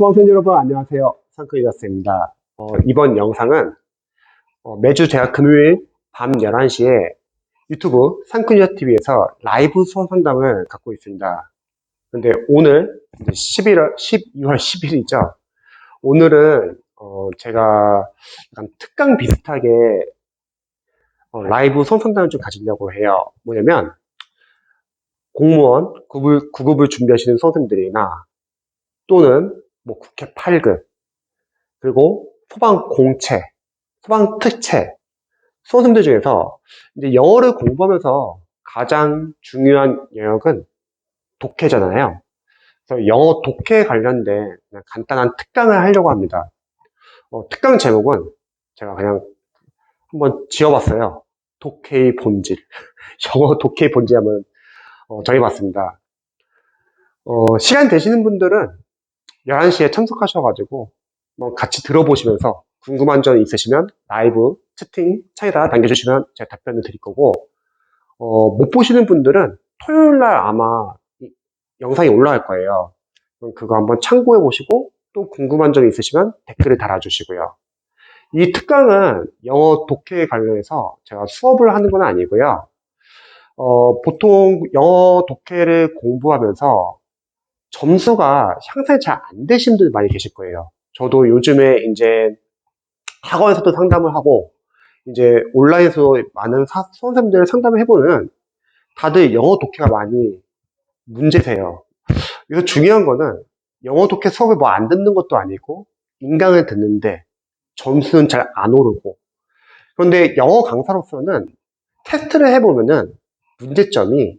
수강생 여러분 안녕하세요. 상크이다스입니다. 어, 이번 영상은 어, 매주 제가 금요일 밤 11시에 유튜브 상크이다TV에서 라이브 수강 상담을 갖고 있습니다. 근데 오늘 이제 11월, 12월 10일이죠. 오늘은 어, 제가 약간 특강 비슷하게 어, 라이브 수강 상담을 좀 가지려고 해요. 뭐냐면 공무원 9급, 9급을 준비하시는 선생님들이나 또는 뭐 국회 8급 그리고 소방 공채, 소방 특채 수험생들 중에서 이제 영어를 공부하면서 가장 중요한 영역은 독해잖아요. 그래서 영어 독해 관련된 간단한 특강을 하려고 합니다. 어, 특강 제목은 제가 그냥 한번 지어봤어요. 독해의 본질. 영어 독해의 본질 한번 어, 정해봤습니다. 어, 시간 되시는 분들은 11시에 참석하셔가지고 뭐 같이 들어보시면서 궁금한 점 있으시면 라이브 채팅 창에다 남겨주시면 제가 답변을 드릴 거고 어, 못 보시는 분들은 토요일 날 아마 이 영상이 올라갈 거예요. 그럼 그거 한번 참고해 보시고 또 궁금한 점 있으시면 댓글을 달아주시고요. 이 특강은 영어 독해에 관련해서 제가 수업을 하는 건 아니고요. 어, 보통 영어 독해를 공부하면서 점수가 향상이 잘 안 되신 분들 많이 계실 거예요. 저도 요즘에 이제 학원에서도 상담을 하고 이제 온라인에서 많은 사, 선생님들 상담을 해보면 다들 영어 독해가 많이 문제세요. 그래서 중요한 거는 영어 독해 수업을 뭐 안 듣는 것도 아니고 인강을 듣는데 점수는 잘 안 오르고 그런데 영어 강사로서는 테스트를 해보면은 문제점이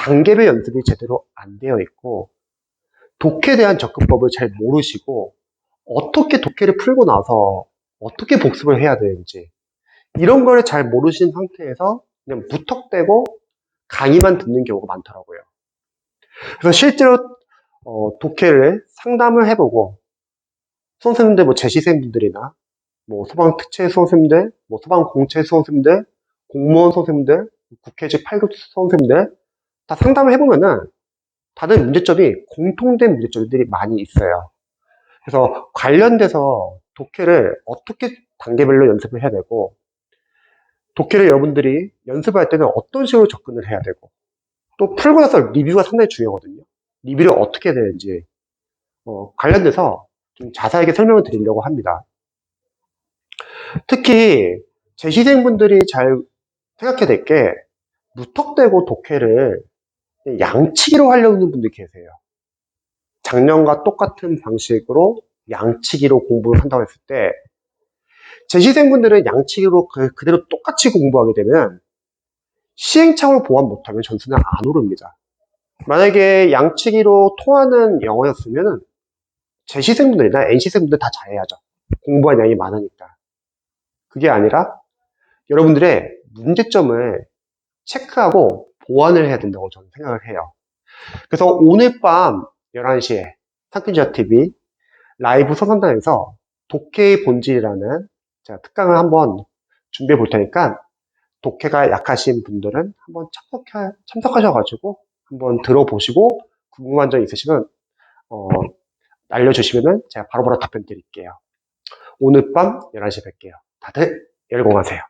단계별 연습이 제대로 안 되어 있고 독해에 대한 접근법을 잘 모르시고 어떻게 독해를 풀고 나서 어떻게 복습을 해야 되는지 이런 거를 잘 모르신 상태에서 그냥 무턱대고 강의만 듣는 경우가 많더라고요. 그래서 실제로 어, 독해를 상담을 해보고 수험생들 뭐 재시생분들이나 뭐 소방 특채 수험생들, 뭐 소방 공채 수험생들, 공무원 수험생들, 국회직 8급 수험생들 다 상담을 해보면은 다들 문제점이 공통된 문제점들이 많이 있어요. 그래서 관련돼서 독해를 어떻게 단계별로 연습을 해야 되고 독해를 여러분들이 연습할 때는 어떤 식으로 접근을 해야 되고 또 풀고 나서 리뷰가 상당히 중요하거든요. 리뷰를 어떻게 해야 되는지 어, 관련돼서 좀 자세하게 설명을 드리려고 합니다. 특히 재시생분들이 잘 생각해야 될 게 무턱대고 독해를 양치기로 하려는 분들이 계세요. 작년과 똑같은 방식으로 양치기로 공부를 한다고 했을 때 재시생분들은 양치기로 그, 그대로 똑같이 공부하게 되면 시행착오를 보완 못하면 점수는 안 오릅니다. 만약에 양치기로 통하는 영어였으면 재시생분들이나 NC생분들 다 잘해야죠. 공부한 양이 많으니까. 그게 아니라 여러분들의 문제점을 체크하고 보완을 해야 된다고 저는 생각을 해요. 그래서 오늘 밤 11시에 탕큰지아 TV 라이브 서산단에서 독해의 본질이라는 제가 특강을 한번 준비해 볼 테니까 독해가 약하신 분들은 한번 참석하, 참석하셔가지고 한번 들어보시고 궁금한 점 있으시면 어, 알려주시면 제가 바로바로 답변 드릴게요. 오늘 밤 11시에 뵐게요. 다들 열공하세요.